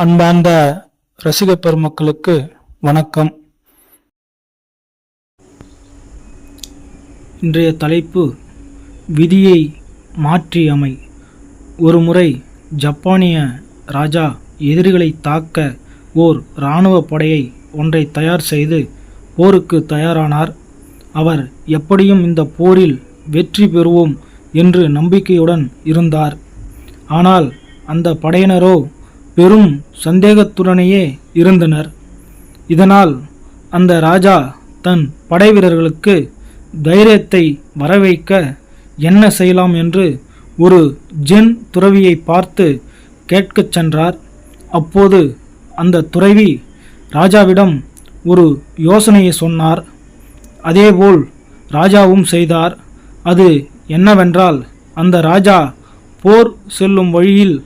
அன்பார்ந்த ரசிக பெருமக்களுக்கு வணக்கம். இன்றைய தலைப்பு விதியை மாற்றி அமை ஒருமுறை ஜப்பானிய ராஜா எதிரிகளை தாக்க ஓர் இராணுவ படையை ஒன்றை தயார் செய்து போருக்கு தயாரானார். அவர் எப்படியும் இந்த போரில் வெற்றி பெறுவோம் என்று நம்பிக்கையுடன் இருந்தார். ஆனால் அந்த படையினரோ பெரும் சந்தேகத்துடனேயே இருந்தனர். இதனால் அந்த ராஜா தன் படைவீரர்களுக்கு தைரியத்தை வரவைக்க என்ன செய்யலாம் என்று ஒரு ஜென் துறவியை பார்த்து கேட்கச் சென்றார். அப்போது அந்த துறவி ராஜாவிடம் ஒரு யோசனையை சொன்னார். அதேபோல் ராஜாவும் செய்தார். அது என்னவென்றால் அந்த ராஜா போர் செல்லும் வழியில்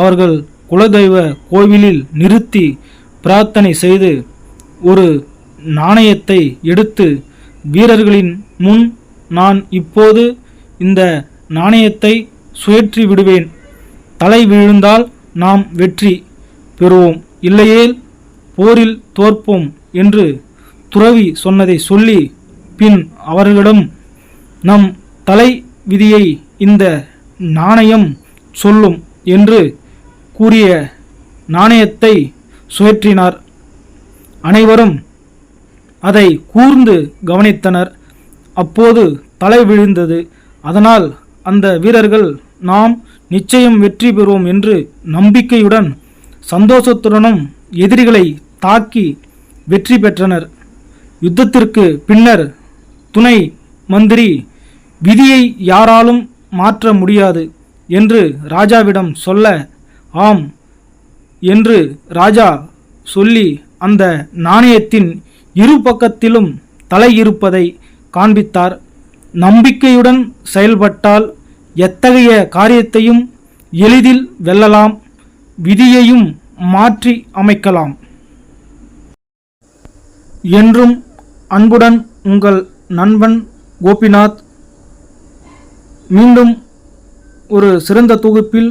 அவர்கள் குலதெய்வ கோவிலில் நிறுத்தி பிரார்த்தனை செய்து ஒரு நாணயத்தை எடுத்து வீரர்களின் முன் நான் இப்போது இந்த நாணயத்தை சுயற்றி விடுவேன். தலை விழுந்தால் நாம் வெற்றி பெறுவோம். இல்லையேல் போரில் தோற்போம் என்று துறவி சொன்னதை சொல்லி பின் அவர்களிடம் நம் தலை விதியை இந்த நாணயம் சொல்லும் என்று கூறிய நாணயத்தை சுழற்றினார் அனைவரும் அதை கூர்ந்து கவனித்தனர். அப்போது தலை விழுந்தது. அதனால் அந்த வீரர்கள் நாம் நிச்சயம் வெற்றி பெறுவோம் என்று நம்பிக்கையுடன் சந்தோஷத்துடனும் எதிரிகளை தாக்கி வெற்றி பெற்றனர். யுத்தத்திற்கு பின்னர் துணை மந்திரி விதியை யாராலும் மாற்ற முடியாது என்று ராஜாவிடம் சொல்ல ஆம் என்று ராஜா சொல்லி அந்த நாணயத்தின் இரு பக்கத்திலும் தலை இருப்பதை காண்பித்தார். நம்பிக்கையுடன் செயல்பட்டால் எத்தகைய காரியத்தையும் எளிதில் வெல்லலாம் விதியையும் மாற்றி அமைக்கலாம். என்றும் அன்புடன் உங்கள் நண்பன் கோபிநாத் மீண்டும் ஒரு சிறந்த தொகுப்பில்